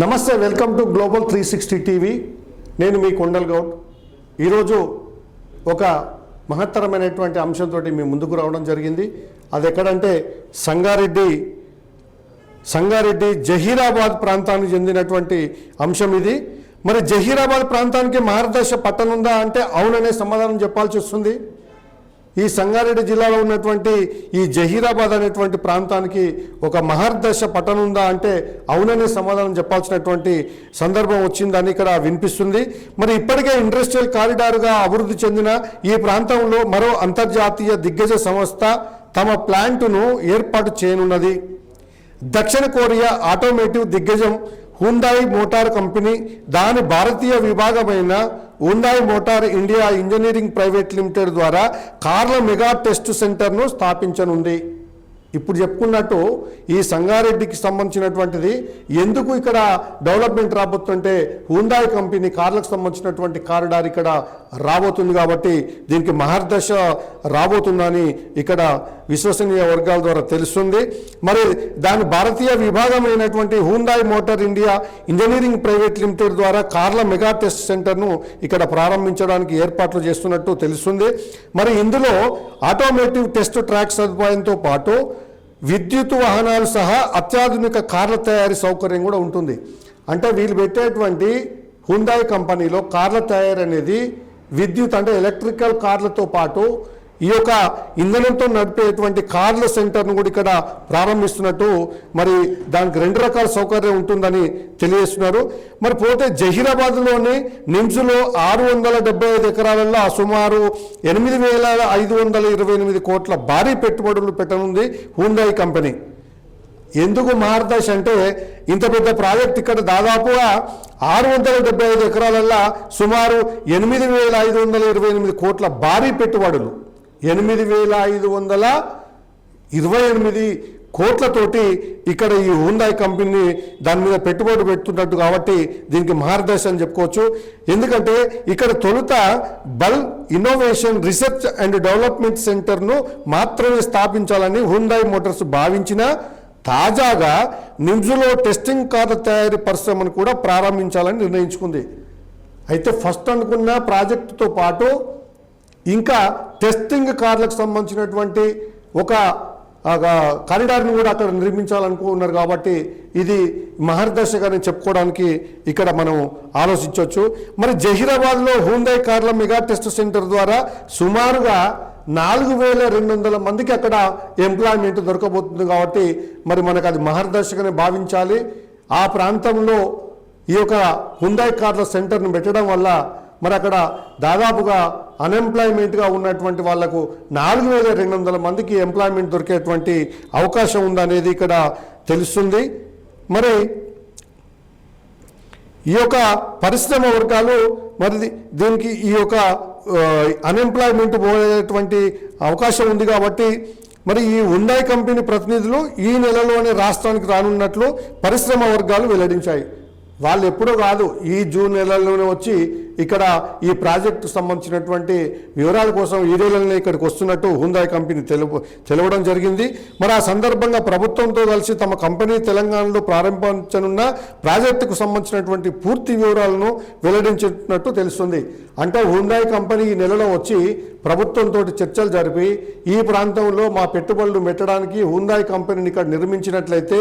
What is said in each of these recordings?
నమస్తే welcome to global three sixty TV. నేను మీ కొండల్ గౌడ్. ఈరోజు ఒక మహత్తరమైనటువంటి అంశంతో మీ ముందుకు రావడం జరిగింది. అది ఎక్కడంటే సంగారెడ్డి సంగారెడ్డి జహీరాబాద్ ప్రాంతానికి చెందినటువంటి అంశం ఇది. మరి జహీరాబాద్ ప్రాంతానికి మార్గదర్శ పట్టణం అంటే అవుననే సమాధానం చెప్పాల్సి వస్తుంది. ఈ సంగారెడ్డి జిల్లాలో ఉన్నటువంటి ఈ జహీరాబాద్ అనేటువంటి ప్రాంతానికి ఒక మహర్దశ పట్టణం ఉందా అంటే అవుననే సమాధానం చెప్పాల్సినటువంటి సందర్భం వచ్చిందని ఇక్కడ వినిపిస్తుంది. మరి ఇప్పటికే ఇండస్ట్రియల్ కారిడార్గా అభివృద్ధి చెందిన ఈ ప్రాంతంలో మరో అంతర్జాతీయ దిగ్గజ సంస్థ తమ ప్లాంటును ఏర్పాటు చేయనున్నది. దక్షిణ కొరియా ఆటోమేటివ్ దిగ్గజం హుందాయి మోటార్ కంపెనీ దాని భారతీయ విభాగమైన Hyundai motor India engineering private limited ద్వారా కార్ల మెగా టెస్ట్ సెంటర్ను స్థాపించనుంది. ఇప్పుడు చెప్పుకున్నట్టు ఈ సంగారెడ్డికి సంబంధించినటువంటిది ఎందుకు ఇక్కడ డెవలప్మెంట్ రాబోతుంటే హుందాయి కంపెనీ కార్లకు సంబంధించినటువంటి కారిడార్ ఇక్కడ రాబోతుంది కాబట్టి దీనికి మహర్దశ రాబోతుందని ఇక్కడ విశ్వసనీయ వర్గాల ద్వారా తెలుస్తుంది. మరి దాని భారతీయ విభాగం అయినటువంటి Hyundai motor India engineering private limited ద్వారా కార్ల మెగా టెస్ట్ సెంటర్ను ఇక్కడ ప్రారంభించడానికి ఏర్పాట్లు చేస్తున్నట్టు తెలుస్తుంది. మరి ఇందులో ఆటోమేటివ్ టెస్ట్ ట్రాక్ సదుపాయంతో పాటు విద్యుత్ వాహనాలు సహా అత్యాధునిక కార్ల తయారీ సౌకర్యం కూడా ఉంటుంది. అంటే వీళ్ళు పెట్టేటువంటి హుందాయ్ కంపెనీలో కార్ల తయారీ అనేది విద్యుత్ అంటే ఎలక్ట్రికల్ కార్లతో పాటు ఈ యొక్క ఇంధనంతో నడిపేటువంటి కార్ల సెంటర్ను కూడా ఇక్కడ ప్రారంభిస్తున్నట్టు మరి దానికి రెండు రకాల సౌకర్యం ఉంటుందని తెలియజేస్తున్నారు. మరి పోతే జహీరాబాద్లోని నిమ్స్లో ఆరు వందల డెబ్బై ఐదు ఎకరాలలో సుమారు ఎనిమిది వేల ఐదు వందల ఇరవై ఎనిమిది కోట్ల భారీ పెట్టుబడులు పెట్టనుంది హూందాయి కంపెనీ. ఎందుకు మహారదర్శ్ అంటే ఇంత పెద్ద ప్రాజెక్ట్ ఇక్కడ దాదాపుగా ఆరు వందల డెబ్బై ఐదు ఎకరాలల్లో సుమారు ఎనిమిది వేల ఐదు వందల ఇరవై ఎనిమిది కోట్ల భారీ పెట్టుబడులు. ఎనిమిది వేల ఐదు వందల ఇరవై ఎనిమిది కోట్లతోటి ఇక్కడ ఈ హుందాయ్ కంపెనీ దాని మీద పెట్టుబడి పెడుతున్నట్టు కాబట్టి దీనికి మార్గదర్శి అని చెప్పుకోవచ్చు. ఎందుకంటే ఇక్కడ తొలుత బల్ ఇన్నోవేషన్ రీసెర్చ్ అండ్ డెవలప్మెంట్ సెంటర్ను మాత్రమే స్థాపించాలని హుందాయ్ మోటార్స్ భావించిన తాజాగా నిమ్స్లో టెస్టింగ్ కార్ల తయారీ పరిశ్రమను కూడా ప్రారంభించాలని నిర్ణయించుకుంది. అయితే ఫస్ట్ అనుకున్న ప్రాజెక్టుతో పాటు ఇంకా టెస్టింగ్ కార్లకు సంబంధించినటువంటి ఒక కారిడార్ని కూడా అక్కడ నిర్మించాలనుకున్నారు కాబట్టి ఇది మహర్దశగానే చెప్పుకోవడానికి ఇక్కడ మనం ఆలోచించవచ్చు. మరి జహీరాబాద్లో హూందాయ్ కార్ల మెగా టెస్ట్ సెంటర్ ద్వారా సుమారుగా నాలుగు వేల రెండు వందల మందికి అక్కడ ఎంప్లాయ్మెంట్ దొరకబోతుంది కాబట్టి మరి మనకు అది మహర్దశగానే భావించాలి. ఆ ప్రాంతంలో ఈ యొక్క హుందాయ్ కార్ల సెంటర్ను పెట్టడం వల్ల మరి అక్కడ దాదాపుగా అన్ఎంప్లాయ్మెంట్గా ఉన్నటువంటి వాళ్ళకు నాలుగు వేల రెండు వందల మందికి ఎంప్లాయ్మెంట్ దొరికేటువంటి అవకాశం ఉందనేది ఇక్కడ తెలుస్తుంది. మరి ఈ యొక్క పరిశ్రమ వర్గాలు మరి దీనికి ఈ యొక్క అన్ఎంప్లాయ్మెంట్ పోయేటువంటి అవకాశం ఉంది కాబట్టి మరి ఈ ఉండాయి కంపెనీ ప్రతినిధులు ఈ నెలలోనే రాష్ట్రానికి రానున్నట్లు పరిశ్రమ వర్గాలు వెల్లడించాయి. వాళ్ళు ఎప్పుడో కాదు ఈ జూన్ నెలలోనే వచ్చి ఇక్కడ ఈ ప్రాజెక్టు సంబంధించినటువంటి వివరాల కోసం ఈ ఇక్కడికి వస్తున్నట్టు హుందాయ్ కంపెనీ తెలుపు తెలవడం జరిగింది. మరి ఆ సందర్భంగా ప్రభుత్వంతో కలిసి తమ కంపెనీ తెలంగాణలో ప్రారంభించనున్న ప్రాజెక్టుకు సంబంధించినటువంటి పూర్తి వివరాలను వెల్లడించినట్టు తెలుస్తుంది. అంటే హుందాయ్ కంపెనీ ఈ నెలలో వచ్చి ప్రభుత్వంతో చర్చలు జరిపి ఈ ప్రాంతంలో మా పెట్టుబడులు పెట్టడానికి హుందాయ్ కంపెనీని ఇక్కడ నిర్మించినట్లయితే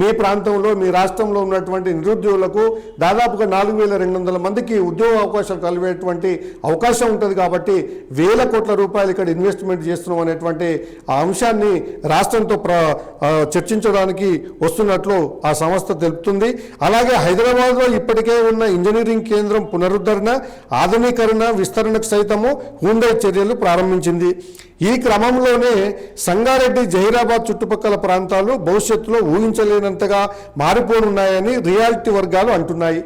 మీ ప్రాంతంలో మీ రాష్ట్రంలో ఉన్నటువంటి నిరుద్యోగులకు దాదాపుగా నాలుగు వేల రెండు వందల మందికి ఉద్యోగ అవకాశాలు కలిగేటువంటి అవకాశం ఉంటుంది కాబట్టి వేల కోట్ల రూపాయలు ఇక్కడ ఇన్వెస్ట్మెంట్ చేస్తున్నాం అనేటువంటి ఆ అంశాన్ని రాష్ట్రంతో ప్ర చర్చించడానికి వస్తున్నట్లు ఆ సంస్థ తెలుపుతుంది. అలాగే హైదరాబాద్లో ఇప్పటికే ఉన్న ఇంజనీరింగ్ కేంద్రం పునరుద్ధరణ ఆధునీకరణ విస్తరణకు సైతము హూందై చర్యలు ప్రారంభించింది. ఈ క్రమంలోనే సంగారెడ్డి జహీరాబాద్ చుట్టుపక్కల ప్రాంతాలు భవిష్యత్తులో ఊహించలేనంతగా మారిపోనున్నాయని రియాలిటీ వర్గాలు అంటున్నాయి.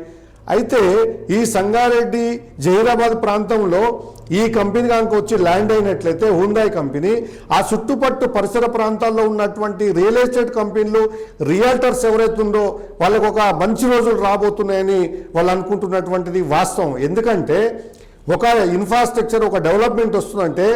అయితే ఈ సంగారెడ్డి జహీరాబాద్ ప్రాంతంలో ఈ కంపెనీ కనుక వచ్చి ల్యాండ్ అయినట్లయితే హుందాయ్ కంపెనీ ఆ చుట్టుపట్టు పరిసర ప్రాంతాల్లో ఉన్నటువంటి రియల్ ఎస్టేట్ కంపెనీలు రియల్టర్స్ ఎవరైతే ఉందో వాళ్ళకు ఒక మంచి రోజులు రాబోతున్నాయని వాళ్ళు అనుకుంటున్నటువంటిది వాస్తవం. ఎందుకంటే ఒక ఇన్ఫ్రాస్ట్రక్చర్ ఒక డెవలప్మెంట్ వస్తుందంటే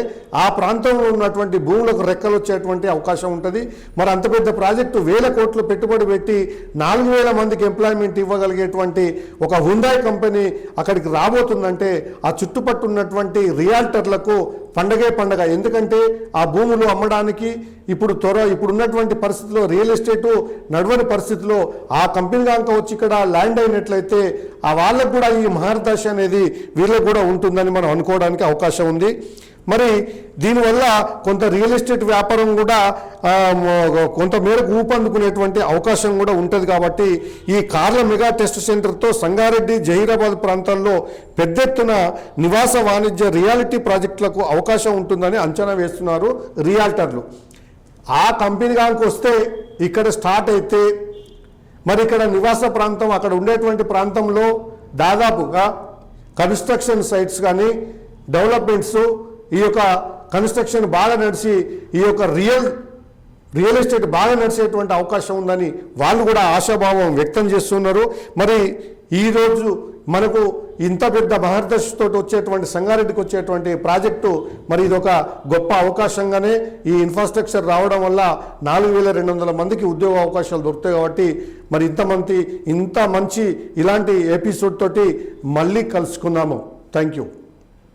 ఆ ప్రాంతంలో ఉన్నటువంటి భూములకు రెక్కలు వచ్చేటువంటి అవకాశం ఉంటుంది. మరి అంత పెద్ద ప్రాజెక్టు వేల కోట్లు పెట్టుబడి పెట్టి నాలుగు వేల మందికి ఎంప్లాయ్మెంట్ ఇవ్వగలిగేటువంటి ఒక హుందాయ్ కంపెనీ అక్కడికి రాబోతుందంటే ఆ చుట్టుపట్టు ఉన్నటువంటి రియాల్టర్లకు పండగే పండగ. ఎందుకంటే ఆ భూములు అమ్మడానికి ఇప్పుడు త్వర ఇప్పుడున్నటువంటి పరిస్థితిలో రియల్ ఎస్టేటు నడవని పరిస్థితిలో ఆ కంపెనీ కనుక వచ్చి ఇక్కడ ల్యాండ్ అయినట్లయితే ఆ వాళ్ళకు కూడా ఈ మహర్దశ అనేది వీళ్ళకు కూడా ఉంటుందని మనం అనుకోవడానికి అవకాశం ఉంది. మరి దీనివల్ల కొంత రియల్ ఎస్టేట్ వ్యాపారం కూడా కొంతమేరకు కొంత మేరకు ఊపందుకునేటువంటి అవకాశం కూడా ఉంటుంది కాబట్టి ఈ కార్ల మెగా టెస్ట్ సెంటర్తో సంగారెడ్డి జహీరాబాద్ ప్రాంతాల్లో పెద్ద ఎత్తున నివాస వాణిజ్య రియాలిటీ ప్రాజెక్టులకు అవకాశం ఉంటుందని అంచనా వేస్తున్నారు రియాల్టర్లు. ఆ కంపెనీ కనుక వస్తే ఇక్కడ స్టార్ట్ అయితే మరి ఇక్కడ నివాస ప్రాంతం అక్కడ ఉండేటువంటి ప్రాంతంలో దాదాపుగా కన్స్ట్రక్షన్ సైట్స్ కానీ డెవలప్మెంట్స్ ఈ యొక్క కన్స్ట్రక్షన్ బాగా నడిచి ఈ యొక్క రియల్ రియల్ ఎస్టేట్ బాగా నడిచేటువంటి అవకాశం ఉందని వాళ్ళు కూడా ఆశాభావం వ్యక్తం చేస్తున్నారు. మరి ఈరోజు మనకు ఇంత పెద్ద మహర్దశతో వచ్చేటువంటి సంగారెడ్డికి వచ్చేటువంటి ప్రాజెక్టు మరి ఇది ఒక గొప్ప అవకాశంగానే ఈ ఇన్ఫ్రాస్ట్రక్చర్ రావడం వల్ల నాలుగు వేల రెండు వందల మందికి ఉద్యోగ అవకాశాలు దొరుకుతాయి కాబట్టి మరి ఇంతమంది ఇంత మంచి ఇలాంటి ఎపిసోడ్ తోటి మళ్ళీ కలుసుకున్నాము థ్యాంక్ యూ